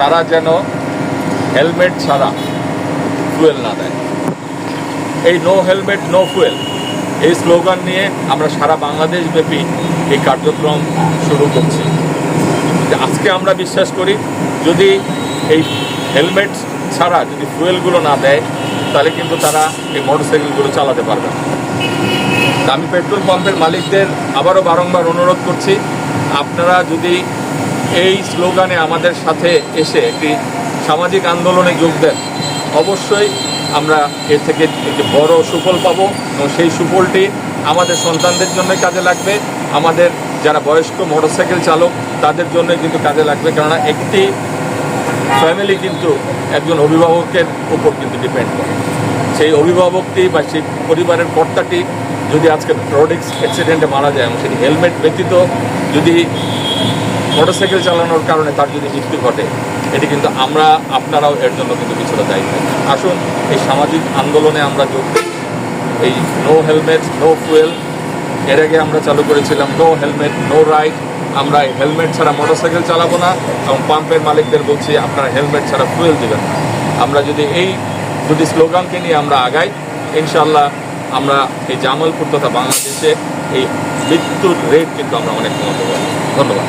তারা যেন হেলমেট ছাড়া ফুয়েল না দেয়। এই নো হেলমেট নো ফুয়েল এই স্লোগান নিয়ে আমরা সারা বাংলাদেশ ব্যাপী এই কার্যক্রম শুরু করছি। আজকে আমরা বিশ্বাস করি, যদি এই হেলমেট ছাড়া যদি ফুয়েলগুলো না দেয়, তাহলে কিন্তু তারা এই মোটরসাইকেলগুলো চালাতে পারবে না। আমি পেট্রোল পাম্পের মালিকদের আবারও বারংবার অনুরোধ করছি, আপনারা যদি এই স্লোগানে আমাদের সাথে এসে একটি সামাজিক আন্দোলনে যোগ দেন। অবশ্যই আমরা এর থেকে একটি বড় সুফল পাবো এবং সেই সুফলটি আমাদের সন্তানদের জন্য কাজে লাগবে। আমাদের যারা বয়স্ক মোটরসাইকেল চালক, তাদের জন্য কিন্তু কাজে লাগবে। কেননা একটি ফ্যামিলি কিন্তু একজন অভিভাবকের উপর কিন্তু ডিপেন্ড করে। সেই অভিভাবকটি বা সেই পরিবারের কর্তাটি যদি আজকে রোড অ্যাক্সিডেন্টে মারা যায় এবং সেটি হেলমেট ব্যতীত যদি মোটরসাইকেল চালানোর কারণে তার যদি মৃত্যু ঘটে এটি কিন্তু আমরা, আপনারাও এর জন্য কিন্তু কিছুটা দায়ী থাকি আসুন, এই সামাজিক আন্দোলনে আমরা যোগ এই নো হেলমেট নো ফুয়েল এর আগে আমরা চালু করেছিলাম নো হেলমেট নো রাইড আমরা হেলমেট ছাড়া মোটরসাইকেল চালাবো না এবং পাম্পের মালিকদের বলছি, আপনারা হেলমেট ছাড়া ফুয়েল দেবেন না। আমরা যদি এই দুটি স্লোগানকে নিয়ে আমরা আগাই ইনশাল্লাহ আমরা এই জামালপুর তথা বাংলাদেশে এই মৃত্যুর রেট কিন্তু আমরা অনেক কমাতে পারব। ধন্যবাদ।